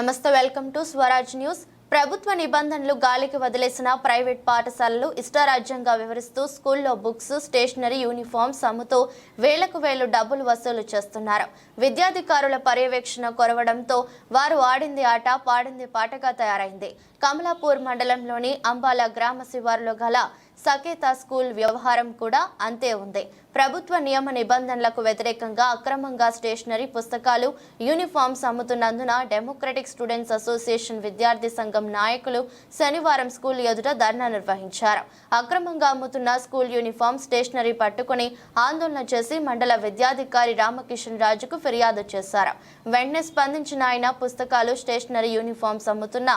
నమస్తే welcome to Swaraj news. ప్రభుత్వ నిబంధనలు గాలికి వదిలేసిన ప్రైవేట్ పాఠశాలలు ఇష్టారాజ్యంగా వివరిస్తూ స్కూల్లో బుక్స్ స్టేషనరీ యూనిఫామ్స్ అమ్ముతూ వేలకు వేలు డబ్బులు వసూలు చేస్తున్నారు. విద్యాధికారుల పర్యవేక్షణ కొరవడంతో వారు ఆడింది ఆట పాడింది పాటగా తయారైంది. కమలాపూర్ మండలంలోని అంబాల గ్రామ శివారులో గల సకేత స్కూల్ వ్యవహారం కూడా అంతే ఉంది. ప్రభుత్వ నియమ నిబంధనలకు వ్యతిరేకంగా అక్రమంగా స్టేషనరీ పుస్తకాలు యూనిఫామ్స్ అమ్ముతున్నందున డెమోక్రటిక్ స్టూడెంట్స్ అసోసియేషన్ విద్యార్థి సంఘం నాయకులు శనివారం స్కూల్ ఎదుట ధర్నా నిర్వహించారు. అక్రమంగా అమ్ముతున్న స్కూల్ యూనిఫామ్ స్టేషనరీ పట్టుకుని ఆందోళన చేసి మండల విద్యాధికారి రామకిషన్ రాజుకు ఫిర్యాదు చేశారు. వెంటనే స్పందించిన ఆయన పుస్తకాలు స్టేషనరీ యూనిఫామ్స్ అమ్ముతున్న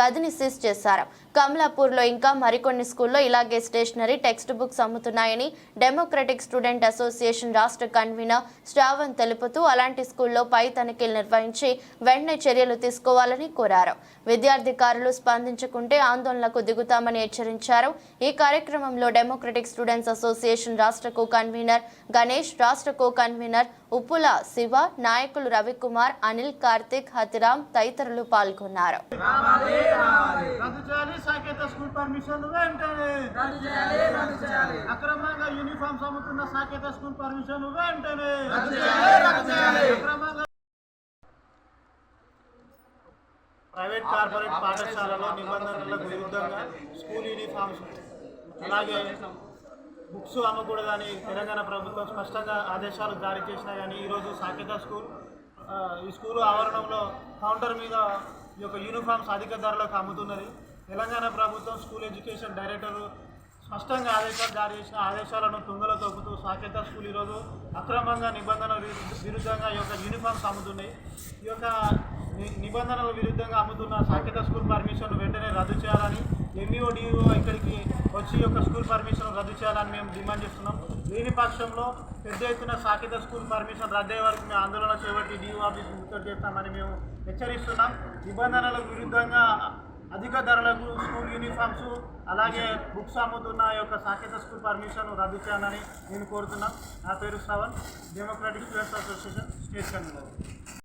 గదిని సీజ్ చేశారు. కమలాపూర్లో ఇంకా మరికొన్ని స్కూల్లో ఇలాగే స్టేషనరీ టెక్స్ట్ బుక్స్ అమ్ముతున్నాయని డెమోక్రటిక్ స్టూడెంట్ అసోసియేషన్ రాష్ట్ర కన్వీనర్ శ్రావణ్ తెలుపుతూ అలాంటి స్కూల్లో పై తనిఖీలు నిర్వహించి వెంటనే చర్యలు తీసుకోవాలని కోరారు. విద్యార్థికారులు స్పందించకుంటే ఆందోళనకు దిగుతామని హెచ్చరించారు. ఈ కార్యక్రమంలో డెమోక్రటిక్ స్టూడెంట్స్ అసోసియేషన్ రాష్ట్ర కో కన్వీనర్ గణేష్ రాష్ట్ర కో కన్వీనర్ ఉప్పుల శివ నాయకులు రవికుమార్ అనిల్ కార్తిక్ హతిరామ్ తదితరులు పాల్గొన్నారు. రద్దు చేయాలి సాకేత స్కూల్ పర్మిషన్ వెంటనే. అక్రమంగా యూనిఫామ్స్ అమ్ముతున్న సాకేత స్కూల్ పర్మిషన్ వెంటనే. అక్రమంగా ప్రైవేట్ కార్పొరేట్ పాఠశాలలో నిబంధనలకు విరుద్ధంగా స్కూల్ యూనిఫామ్స్ అలాగే బుక్స్ అమ్మకూడదని తెలంగాణ ప్రభుత్వం స్పష్టంగా ఆదేశాలు జారీ చేసినాయని ఈరోజు సాకేత స్కూల్ ఈ స్కూల్ ఆవరణంలో కౌంటర్ మీద ఈ యొక్క యూనిఫామ్స్ అధిక ధరలకు అమ్ముతున్నది. తెలంగాణ ప్రభుత్వం స్కూల్ ఎడ్యుకేషన్ డైరెక్టర్ స్పష్టంగా ఆదేశాలు జారీ చేసిన ఆదేశాలను తుంగలో తొక్కుతూ సాకేత స్కూల్ ఈరోజు అక్రమంగా నిబంధన విరుద్ధంగా ఈ యొక్క యూనిఫామ్స్ అమ్ముతున్నాయి. ఈ యొక్క నిబంధనల విరుద్ధంగా అమ్ముతున్న సాకేత స్కూల్ పర్మిషన్ వెంటనే రద్దు చేయాలని ఎంఈఓడిఓ ఇక్కడికి వచ్చి యొక్క స్కూల్ పర్మిషన్ రద్దు చేయాలని మేము డిమాండ్ చేస్తున్నాం. లేని పక్షంలో పెద్ద ఎత్తున సాకేత స్కూల్ పర్మిషన్ రద్దయ్యే వరకు మేము ఆందోళన చేపట్టి డిఓ ఆఫీస్ ముట్టడి చేస్తామని మేము హెచ్చరిస్తున్నాం. నిబంధనలకు విరుద్ధంగా అధిక ధరలకు స్కూల్ యూనిఫామ్స్ అలాగే బుక్స్ అమ్ముతున్న యొక్క సాకేత స్కూల్ పర్మిషన్ రద్దు చేయాలని నేను కోరుతున్నాను. నా పేరు Shravan democratic students association state convener